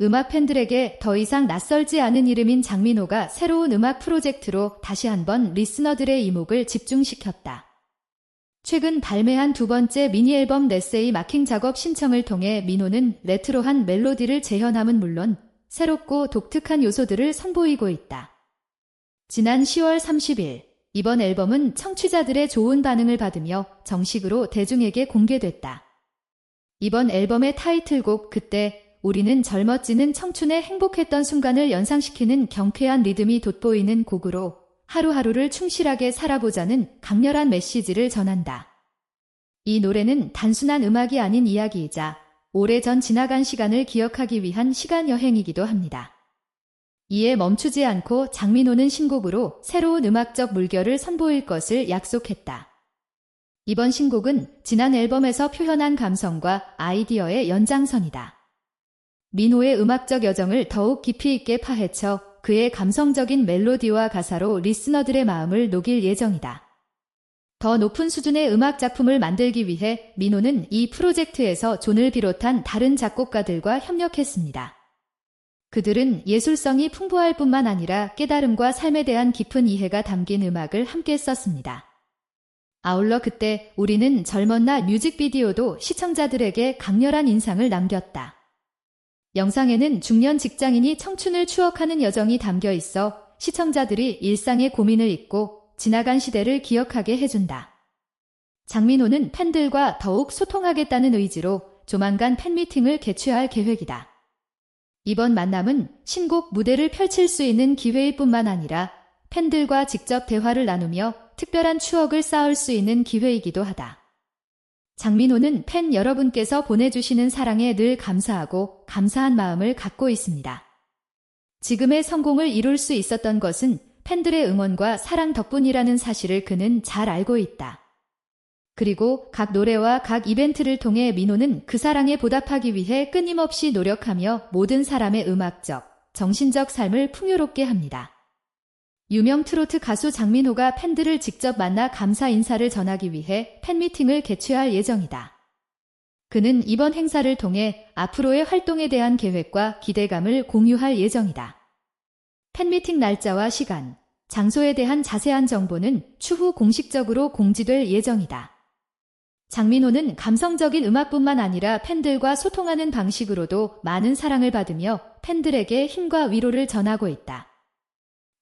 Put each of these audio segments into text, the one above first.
음악 팬들에게 더 이상 낯설지 않은 이름인 장민호가 새로운 음악 프로젝트로 다시 한번 리스너들의 이목을 집중시켰다. 최근 발매한 두 번째 미니 앨범 레세이 마킹 작업 신청을 통해 민호는 레트로한 멜로디를 재현함은 물론 새롭고 독특한 요소들을 선보이고 있다. 지난 10월 30일 이번 앨범은 청취자들의 좋은 반응을 받으며 정식으로 대중에게 공개됐다. 이번 앨범의 타이틀곡 그때 우리는 젊어지는 청춘의 행복했던 순간을 연상시키는 경쾌한 리듬이 돋보이는 곡으로 하루하루를 충실하게 살아보자는 강렬한 메시지를 전한다. 이 노래는 단순한 음악이 아닌 이야기이자 오래전 지나간 시간을 기억하기 위한 시간 여행이기도 합니다. 이에 멈추지 않고 장민호는 신곡으로 새로운 음악적 물결을 선보일 것을 약속했다. 이번 신곡은 지난 앨범에서 표현한 감성과 아이디어의 연장선이다. 민호의 음악적 여정을 더욱 깊이 있게 파헤쳐 그의 감성적인 멜로디와 가사로 리스너들의 마음을 녹일 예정이다. 더 높은 수준의 음악 작품을 만들기 위해 민호는 이 프로젝트에서 존을 비롯한 다른 작곡가들과 협력했습니다. 그들은 예술성이 풍부할 뿐만 아니라 깨달음과 삶에 대한 깊은 이해가 담긴 음악을 함께 썼습니다. 아울러 그때 우리는 젊었나 뮤직비디오도 시청자들에게 강렬한 인상을 남겼다. 영상에는 중년 직장인이 청춘을 추억하는 여정이 담겨 있어 시청자들이 일상의 고민을 잊고 지나간 시대를 기억하게 해준다. 장민호는 팬들과 더욱 소통하겠다는 의지로 조만간 팬미팅을 개최할 계획이다. 이번 만남은 신곡 무대를 펼칠 수 있는 기회일 뿐만 아니라 팬들과 직접 대화를 나누며 특별한 추억을 쌓을 수 있는 기회이기도 하다. 장민호는 팬 여러분께서 보내주시는 사랑에 늘 감사하고 감사한 마음을 갖고 있습니다. 지금의 성공을 이룰 수 있었던 것은 팬들의 응원과 사랑 덕분이라는 사실을 그는 잘 알고 있다. 그리고 각 노래와 각 이벤트를 통해 민호는 그 사랑에 보답하기 위해 끊임없이 노력하며 모든 사람의 음악적, 정신적 삶을 풍요롭게 합니다. 유명 트로트 가수 장민호가 팬들을 직접 만나 감사 인사를 전하기 위해 팬미팅을 개최할 예정이다. 그는 이번 행사를 통해 앞으로의 활동에 대한 계획과 기대감을 공유할 예정이다. 팬미팅 날짜와 시간, 장소에 대한 자세한 정보는 추후 공식적으로 공지될 예정이다. 장민호는 감성적인 음악뿐만 아니라 팬들과 소통하는 방식으로도 많은 사랑을 받으며 팬들에게 힘과 위로를 전하고 있다.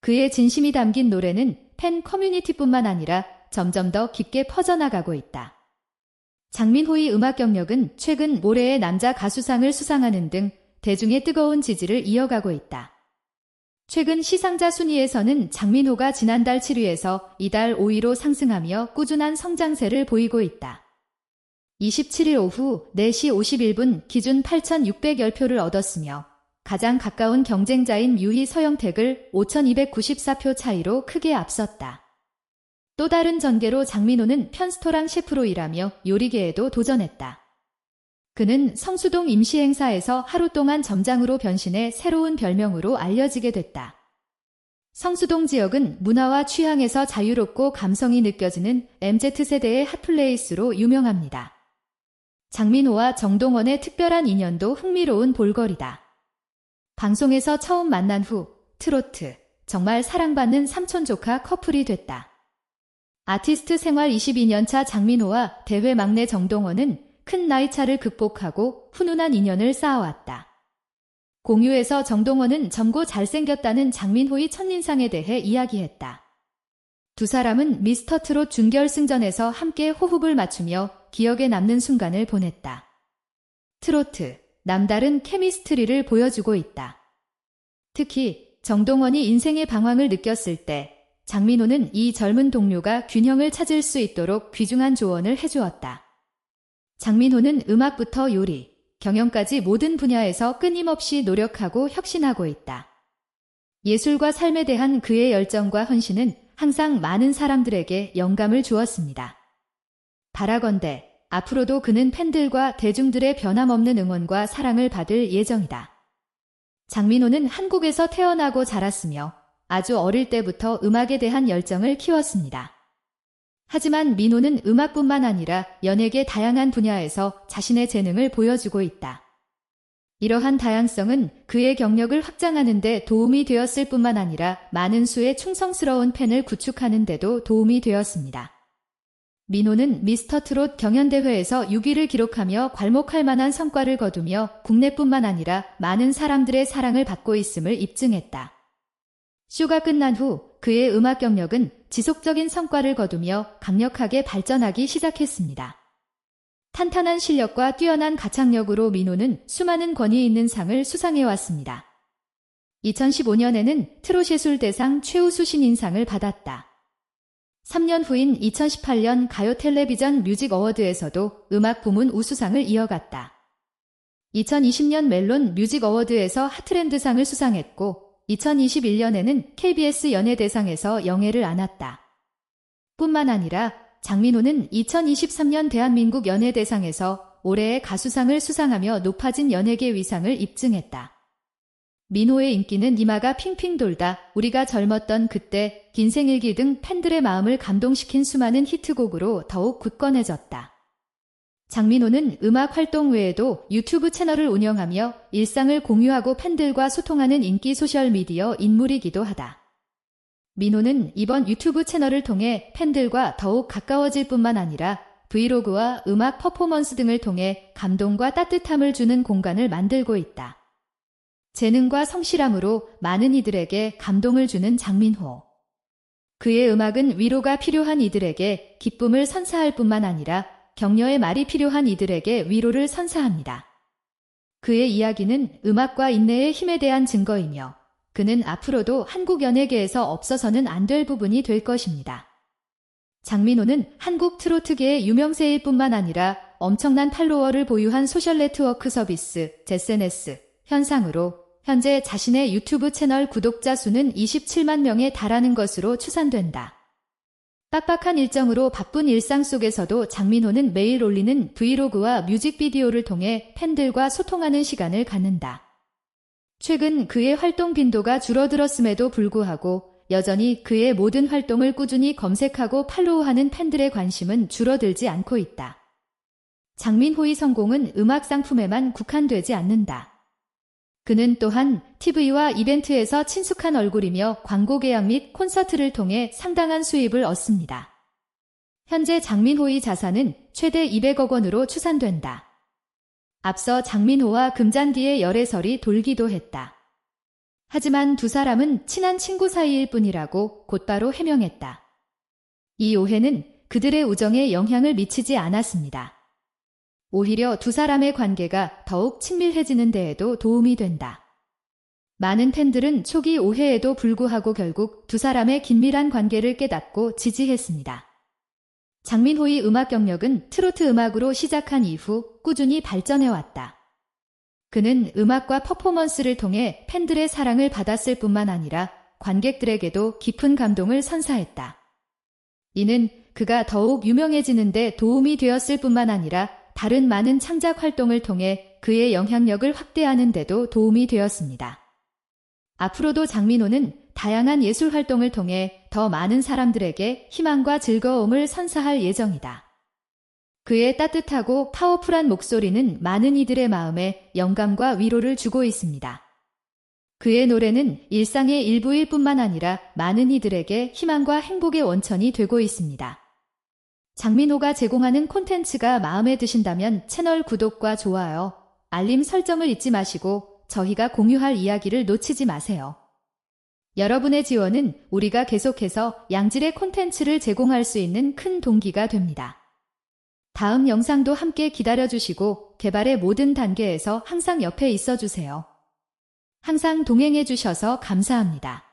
그의 진심이 담긴 노래는 팬 커뮤니티뿐만 아니라 점점 더 깊게 퍼져나가고 있다. 장민호의 음악 경력은 최근 올해의 남자 가수상을 수상하는 등 대중의 뜨거운 지지를 이어가고 있다. 최근 시상자 순위에서는 장민호가 지난달 7위에서 이달 5위로 상승하며 꾸준한 성장세를 보이고 있다. 27일 오후 4시 51분 기준 8,600열 표를 얻었으며 가장 가까운 경쟁자인 유희 서영택을 5,294표 차이로 크게 앞섰다. 또 다른 전개로 장민호는 편스토랑 셰프로 일하며 요리계에도 도전했다. 그는 성수동 임시행사에서 하루 동안 점장으로 변신해 새로운 별명으로 알려지게 됐다. 성수동 지역은 문화와 취향에서 자유롭고 감성이 느껴지는 MZ세대의 핫플레이스로 유명합니다. 장민호와 정동원의 특별한 인연도 흥미로운 볼거리다. 방송에서 처음 만난 후 트로트, 정말 사랑받는 삼촌 조카 커플이 됐다. 아티스트 생활 22년차 장민호와 대회 막내 정동원은 큰 나이차를 극복하고 훈훈한 인연을 쌓아왔다. 공유에서 정동원은 젊고 잘생겼다는 장민호의 첫인상에 대해 이야기했다. 두 사람은 미스터 트롯 준결승전에서 함께 호흡을 맞추며 기억에 남는 순간을 보냈다. 트로트, 남다른 케미스트리를 보여주고 있다. 특히 정동원이 인생의 방황을 느꼈을 때 장민호는 이 젊은 동료가 균형을 찾을 수 있도록 귀중한 조언을 해주었다. 장민호는 음악부터 요리, 경영까지 모든 분야에서 끊임없이 노력하고 혁신하고 있다. 예술과 삶에 대한 그의 열정과 헌신은 항상 많은 사람들에게 영감을 주었습니다. 바라건대 앞으로도 그는 팬들과 대중들의 변함없는 응원과 사랑을 받을 예정이다. 장민호는 한국에서 태어나고 자랐으며 아주 어릴 때부터 음악에 대한 열정을 키웠습니다. 하지만 민호는 음악뿐만 아니라 연예계 다양한 분야에서 자신의 재능을 보여주고 있다. 이러한 다양성은 그의 경력을 확장하는 데 도움이 되었을 뿐만 아니라 많은 수의 충성스러운 팬을 구축하는 데도 도움이 되었습니다. 민호는 미스터 트롯 경연대회에서 6위를 기록하며 괄목할 만한 성과를 거두며 국내뿐만 아니라 많은 사람들의 사랑을 받고 있음을 입증했다. 쇼가 끝난 후 그의 음악 경력은 지속적인 성과를 거두며 강력하게 발전하기 시작했습니다. 탄탄한 실력과 뛰어난 가창력으로 민호는 수많은 권위 있는 상을 수상해왔습니다. 2015년에는 트롯예술대상 최우수 신인상을 받았다. 3년 후인 2018년 가요 텔레비전 뮤직 어워드에서도 음악 부문 우수상을 이어갔다. 2020년 멜론 뮤직 어워드에서 하트랜드상을 수상했고 2021년에는 KBS 연예대상에서 영예를 안았다. 뿐만 아니라 장민호는 2023년 대한민국 연예대상에서 올해의 가수상을 수상하며 높아진 연예계 위상을 입증했다. 민호의 인기는 이마가 핑핑 돌다 우리가 젊었던 그때 긴생일기 등 팬들의 마음을 감동시킨 수많은 히트곡으로 더욱 굳건해졌다. 장민호는 음악 활동 외에도 유튜브 채널을 운영하며 일상을 공유하고 팬들과 소통하는 인기 소셜미디어 인물이기도 하다. 민호는 이번 유튜브 채널을 통해 팬들과 더욱 가까워질 뿐만 아니라 브이로그와 음악 퍼포먼스 등을 통해 감동과 따뜻함을 주는 공간을 만들고 있다. 재능과 성실함으로 많은 이들에게 감동을 주는 장민호. 그의 음악은 위로가 필요한 이들에게 기쁨을 선사할 뿐만 아니라 격려의 말이 필요한 이들에게 위로를 선사합니다. 그의 이야기는 음악과 인내의 힘에 대한 증거이며 그는 앞으로도 한국 연예계에서 없어서는 안 될 부분이 될 것입니다. 장민호는 한국 트로트계의 유명세일 뿐만 아니라 엄청난 팔로워를 보유한 소셜 네트워크 서비스 SNS 현상으로 현재 자신의 유튜브 채널 구독자 수는 27만 명에 달하는 것으로 추산된다. 빡빡한 일정으로 바쁜 일상 속에서도 장민호는 매일 올리는 브이로그와 뮤직비디오를 통해 팬들과 소통하는 시간을 갖는다. 최근 그의 활동 빈도가 줄어들었음에도 불구하고 여전히 그의 모든 활동을 꾸준히 검색하고 팔로우하는 팬들의 관심은 줄어들지 않고 있다. 장민호의 성공은 음악 상품에만 국한되지 않는다. 그는 또한 TV와 이벤트에서 친숙한 얼굴이며 광고 계약 및 콘서트를 통해 상당한 수입을 얻습니다. 현재 장민호의 자산은 최대 200억 원으로 추산된다. 앞서 장민호와 금잔디의 열애설이 돌기도 했다. 하지만 두 사람은 친한 친구 사이일 뿐이라고 곧바로 해명했다. 이 오해는 그들의 우정에 영향을 미치지 않았습니다. 오히려 두 사람의 관계가 더욱 친밀해지는 데에도 도움이 된다. 많은 팬들은 초기 오해에도 불구하고 결국 두 사람의 긴밀한 관계를 깨닫고 지지했습니다. 장민호의 음악 경력은 트로트 음악으로 시작한 이후 꾸준히 발전해왔다. 그는 음악과 퍼포먼스를 통해 팬들의 사랑을 받았을 뿐만 아니라 관객들에게도 깊은 감동을 선사했다. 이는 그가 더욱 유명해지는데 도움이 되었을 뿐만 아니라 다른 많은 창작 활동을 통해 그의 영향력을 확대하는 데도 도움이 되었습니다. 앞으로도 장민호는 다양한 예술 활동을 통해 더 많은 사람들에게 희망과 즐거움을 선사할 예정이다. 그의 따뜻하고 파워풀한 목소리는 많은 이들의 마음에 영감과 위로를 주고 있습니다. 그의 노래는 일상의 일부일 뿐만 아니라 많은 이들에게 희망과 행복의 원천이 되고 있습니다. 장민호가 제공하는 콘텐츠가 마음에 드신다면 채널 구독과 좋아요, 알림 설정을 잊지 마시고 저희가 공유할 이야기를 놓치지 마세요. 여러분의 지원은 우리가 계속해서 양질의 콘텐츠를 제공할 수 있는 큰 동기가 됩니다. 다음 영상도 함께 기다려주시고 개발의 모든 단계에서 항상 옆에 있어 주세요. 항상 동행해 주셔서 감사합니다.